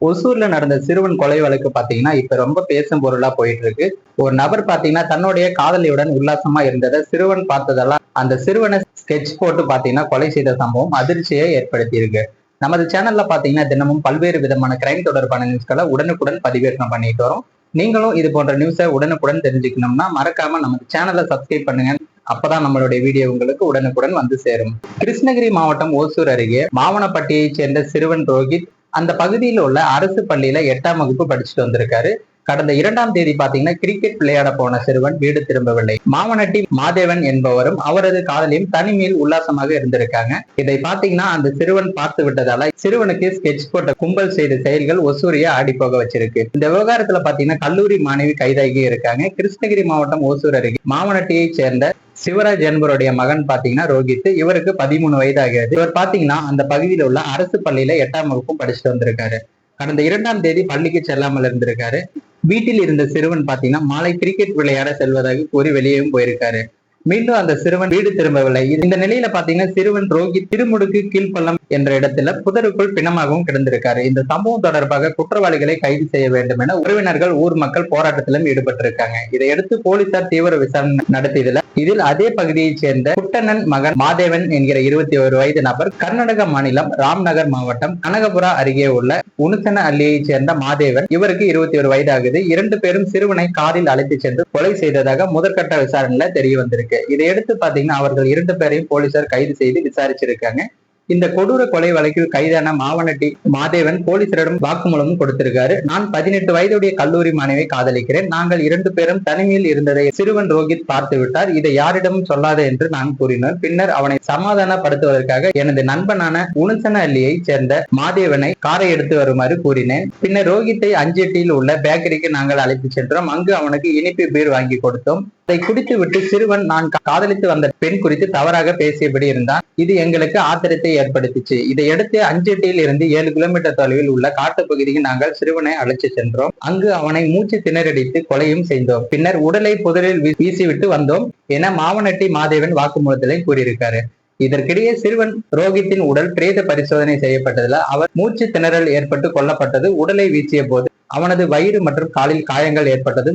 ஒசூர்ல நடந்த சிறுவன் கொலை வழக்கு பாத்தீங்கன்னா இப்ப ரொம்ப பேசும் பொருளா போயிட்டு இருக்கு ஒரு நபர் பாத்தீங்கன்னா தன்னுடைய காதலியுடன் உல்லாசமா இருந்ததை சிறுவன் பார்த்ததெல்லாம் அந்த சிறுவனை ஸ்கெட்ச் போட்டு பாத்தீங்கன்னா கொலை செய்த சம்பவம் அதிர்ச்சியை ஏற்படுத்தி இருக்கு நமது சேனல்ல பாத்தீங்கன்னா தினமும் பல்வேறு விதமான கிரைம் தொடர்பான நியூஸ்களை உடனுக்குடன் பதிவேற்றம் பண்ணிட்டு வரோம். நீங்களும் இது போன்ற நியூஸை உடனுக்குடன் தெரிஞ்சுக்கணும்னா மறக்காம நமது சேனலை சப்ஸ்கிரைப் பண்ணுங்க. அப்பதான் நம்மளுடைய வீடியோ உங்களுக்கு உடனுக்குடன் வந்து சேரும். கிருஷ்ணகிரி மாவட்டம் ஓசூர் அருகே மாவனப்பட்டியைச் சேர்ந்த சிறுவன் ரோஹித் அந்த பகுதியில் உள்ள அரசு பள்ளியில எட்டாம் வகுப்பு படிச்சுட்டு வந்திருக்காரு. கடந்த இரண்டாம் தேதி பாத்தீங்கன்னா கிரிக்கெட் விளையாட போன சிறுவன் வீடு திரும்பவில்லை. மாவனட்டி மாதேவன் என்பவரும் அவரது காதலியும் தனிமையில் உல்லாசமாக இருந்திருக்காங்க. இதை பாத்தீங்கன்னா அந்த சிறுவன் பார்த்து விட்டதால சிறுவனுக்கு ஸ்கெட்ச் போட்ட கும்பல் செய்த செயல்கள் ஒசூரிய ஆடி போக வச்சிருக்கு. இந்த விவகாரத்துல பாத்தீங்கன்னா கல்லூரி மாணவி கைதாகி இருக்காங்க. கிருஷ்ணகிரி மாவட்டம் ஓசூர் அருகே. மாவனட்டியைச் சேர்ந்த சிவராஜ் என்பவருடைய மகன் பாத்தீங்கன்னா ரோஹித். இவருக்கு பதிமூணு வயதாகிறது. இவர் பாத்தீங்கன்னா அந்த பகுதியில் உள்ள அரசு பள்ளியில எட்டாம் வகுப்பும் படிச்சுட்டு வந்திருக்காரு. கடந்த இரண்டாம் தேதி பள்ளிக்கு செல்லாமல் இருந்திருக்காரு. வீட்டில் இருந்த சிறுவன் பாத்தீங்கன்னா மாலை கிரிக்கெட் விளையாட செல்வதாக கூறி வெளியேவும் போயிருக்காரு. மீண்டும் அந்த சிறுவன் வீடு திரும்பவில்லை. இந்த நிலையில பாத்தீங்கன்னா சிறுவன் ரோகி திருமுடுக்கு கீழ்ப்பள்ளம் என்ற இடத்துல புதருக்குள் பிணமாகவும் கிடந்திருக்காரு. இந்த சம்பவம் தொடர்பாக குற்றவாளிகளை கைது செய்ய வேண்டும் என உறவினர்கள் ஊர் மக்கள் போராட்டத்திலும் ஈடுபட்டிருக்காங்க. இதையடுத்து போலீசார் தீவிர விசாரணை நடத்தியதுல இதில் அதே பகுதியைச் சேர்ந்த குட்டண்ணன் மகன் மாதேவன் என்கிற இருபத்தி ஒரு வயது நபர் கர்நாடக மாநிலம் ராம்நகர் மாவட்டம் கனகபுரா அருகே உள்ள உனுசன அள்ளியைச் சேர்ந்த மாதேவன் இவருக்கு இருபத்தி ஒரு வயது ஆகுது இரண்டு பேரும் சிறுவனை காரில் அழைத்து சென்று கொலை செய்ததாக முதற்கட்ட விசாரணையில தெரிய வந்திருக்கு இருக்கு. இதையடுத்து பாத்தீங்கன்னா அவர்கள் இரண்டு பேரையும் போலீசார் கைது செய்து விசாரிச்சிருக்காங்க. இந்த கொடூர கொலை வழக்கில் கைதான மாவனட்டி மாதேவன் போலீசரிடம் வாக்குமூலமும் கொடுத்திருக்காரு. நான் பதினெட்டு வயதுடைய கல்லூரி மாணவியை காதலிக்கிறேன். நாங்கள் இரண்டு பேரும் தனிமையில் இருந்ததை சிறுவன் ரோஹித் பார்த்து விட்டார். இதை யாரிடமும் சொல்லாத என்று நான் கூறினேன். பின்னர் அவனை சமாதானப்படுத்துவதற்காக எனது நண்பனான உணுசன அள்ளியை சேர்ந்த மாதேவனை காரை எடுத்து வருமாறு கூறினேன். பின்னர் ரோஹித்தை அஞ்செட்டியில் உள்ள பேக்கரிக்கு நாங்கள் அழைத்து சென்றோம். அங்கு அவனுக்கு இனிப்பு பீர் வாங்கி கொடுத்தோம். அதை குடித்து விட்டு சிறுவன் நான் காதலித்து வந்த பெண் குறித்து தவறாக பேசியபடி இருந்தான். இது எங்களுக்கு ஆத்திரத்தை ஏற்படுத்திச்சு. இதையடுத்து அஞ்சட்டியில் இருந்து ஏழு கிலோமீட்டர் தொலைவில் உள்ள காட்டுப்பகுதிக்கு நாங்கள் சிறுவனை அழைத்து சென்றோம். அங்கு அவனை மூச்சு திணறடித்து கொலையும் செய்தோம். பின்னர் உடலை புதரில் வீசிவிட்டு வந்தோம் என மாவனட்டி மாதேவன் வாக்குமூலத்திலே கூறியிருக்காரு. இதற்கிடையே சிறுவன் ரோகித்தின் உடல் பிரேத பரிசோதனை செய்யப்பட்டதுல அவர் மூச்சு திணறல் ஏற்பட்டு கொல்லப்பட்டது. உடலை வீசிய போது அவனது வயிறு மற்றும் காலில் காயங்கள் ஏற்பட்டது.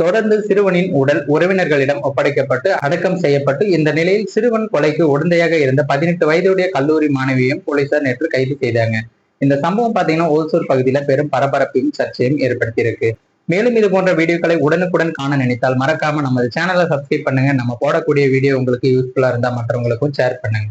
தொடர்ந்து சிறுவனின் உடல் உறவினர்களிடம் ஒப்படைக்கப்பட்டு அடக்கம் செய்யப்பட்டு இந்த நிலையில் சிறுவன் கொலைக்கு உடந்தையாக இருந்த பதினெட்டு வயதுடைய கல்லூரி மாணவியையும் போலீசார் நேற்று கைது செய்தாங்க. இந்த சம்பவம் பாத்தீங்கன்னா ஓசூர் பகுதியில பெரும் பரபரப்பையும் சர்ச்சையும் ஏற்படுத்தியிருக்கு. மேலும் இது போன்ற வீடியோக்களை உடனுக்குடன் காண நினைத்தால் மறக்காம நமது சேனலை சப்ஸ்கிரைப் பண்ணுங்க. நம்ம போடக்கூடிய வீடியோ உங்களுக்கு யூஸ்ஃபுல்லா இருந்தா மற்றவங்களுக்கும் ஷேர் பண்ணுங்க.